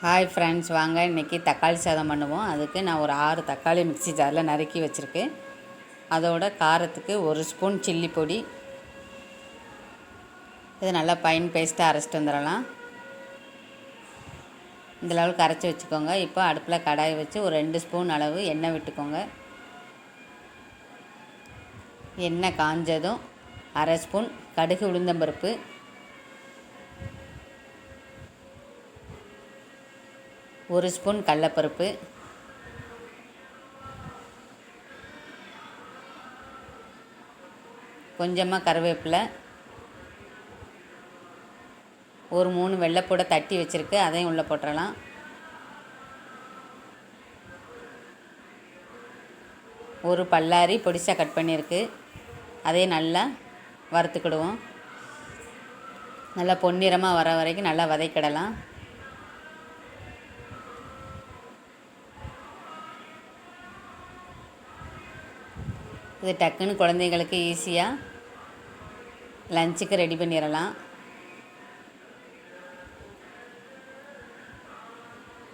Hi friends வாங்க இன்றைக்கி தக்காளி சாதம் பண்ணுவோம். அதுக்கு நான் ஒரு ஆறு தக்காளி மிக்ஸி ஜாரில் நறுக்கி வச்சுருக்கேன் அதோட காரத்துக்கு ஒரு ஸ்பூன் சில்லி பொடி. இது நல்லா பைன் பேஸ்ட்டாக அரைச்சிட்டு வந்துடலாம். இந்த லெவலுக்கு அரைச்சி வச்சுக்கோங்க. இப்போ அடுப்பில் கடாய் வச்சு ஒரு ரெண்டு ஸ்பூன் அளவு எண்ணெய் விட்டுக்கோங்க. எண்ணெய் காஞ்சதும் அரை ஸ்பூன் கடுகு உளுந்தம்பருப்பு. ஒரு ஸ்பூன் கடலப்பருப்பு. கொஞ்சமாக கருவேப்பிலை. ஒரு மூணு வெள்ளைப்பூடை தட்டி வச்சுருக்கு. அதையும் உள்ளே போட்டுடலாம் ஒரு பல்லாரி பொடிசாக கட் பண்ணியிருக்கு. அதையும் நல்லா வறுத்துக்கிடுவோம். நல்லா பொன்னிறமாக வர வரைக்கும் நல்லா வதக்கிடலாம். இது டக்குன்னு குழந்தைங்களுக்கு ஈஸியாக லஞ்சுக்கு ரெடி பண்ணிடலாம்.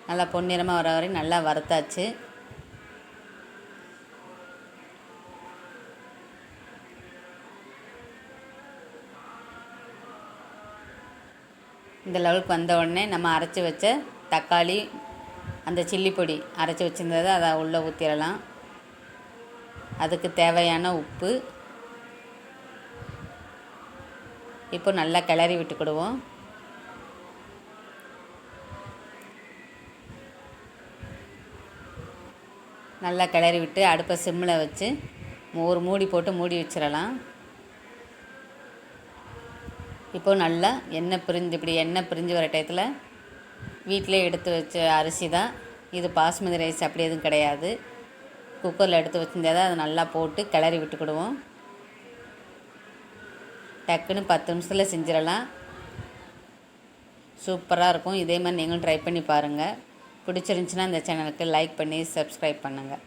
நல்லா பொன்னிறமாக வர வரையும் நல்லா வறுத்தாச்சு. இந்த லெவலுக்கு வந்த உடனே நம்ம அரைச்சி வச்ச தக்காளி அந்த சில்லி பொடி அரைச்சி வச்சுருந்ததை அதை உள்ளே ஊற்றிடலாம் அதுக்கு தேவையான உப்பு. இப்போ நல்லா கிளறி விட்டுக்கிடுவோம். நல்லா கிளறி விட்டு அடுப்பை சிம்மில் வச்சு ஒரு மூடி போட்டு மூடி வச்சிடலாம். இப்போ நல்லா எண்ணெய் பிரிஞ்சு இப்படி எண்ணெய் பிரிஞ்சு வர டயத்தில் வீட்டிலே எடுத்து வச்ச அரிசி தான் இது பாஸ்மதி ரைஸ் அப்படி எதுவும் கிடையாது. குக்கரில் எடுத்து வச்சுருந்ததை அதை நல்லா போட்டு கிளறி விட்டுக்கிடுவோம். டக்குன்னு பத்து நிமிஷத்தில் செஞ்சிடலாம். சூப்பராக இருக்கும். இதே மாதிரி நீங்களும் ட்ரை பண்ணி பாருங்கள் பிடிச்சிருந்துச்சின்னா இந்த சேனலுக்கு லைக் பண்ணி சப்ஸ்கிரைப் பண்ணுங்கள்